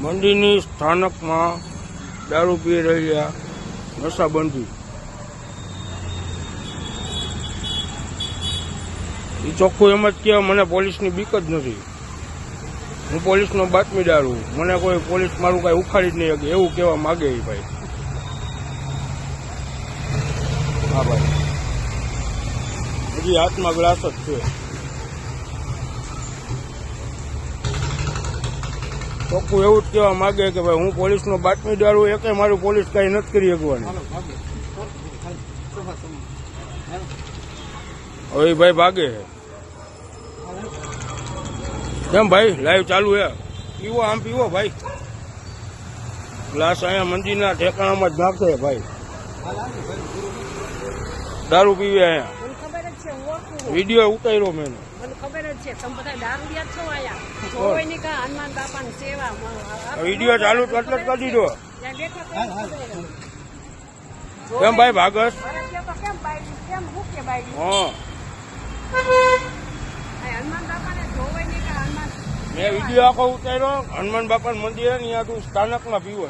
મંદિરની સ્થાનકમાં દારૂ પી રહ્યા નશાબંધી. એ ચોખ્ખું એમ જ કે મને પોલીસની બીક જ નથી. હું પોલીસનો બાતમીદાર છું મને કોઈ પોલીસ મારું કાંઈ ઉખાડી જ નહીં શકે એવું કહેવા માગે એ ભાઈ. હા ભાઈ. હજી હાથમાં ગ્લાસ જ છે. ચોખ્ખું એવું જ કહેવા માગે કે ભાઈ હું પોલીસનો બાતમીદાર છું એકે મારું પોલીસ કાંઈ નથી કરી શકવાની. હવે ભાઈ ભાગે કેમ ભાઈ લાઈવ ચાલુ હે પીવો આમ પીવો ભાઈ. ગ્લાસ અહીંયા મંદિરના ઠેકાણામાં જ નાખે ભાઈ. દારૂ પીવે અહીંયા. હું. વીડિયો ઉતાર્યો મેં. મને ખબર જ છે. તમે બધા દારૂડિયા છો આયા. જોવાય નહીં કે હનુમાન બાપાની સેવા વીડિયો ચાલુ એટલે કરી દીધો. કેમ ભાઈ ભાગસ? આ મેં વીડિયો આખો ઉતાર્યો. હનુમાન બાપા મંદિર ત્યાં તું સ્થાનકમાં પીવો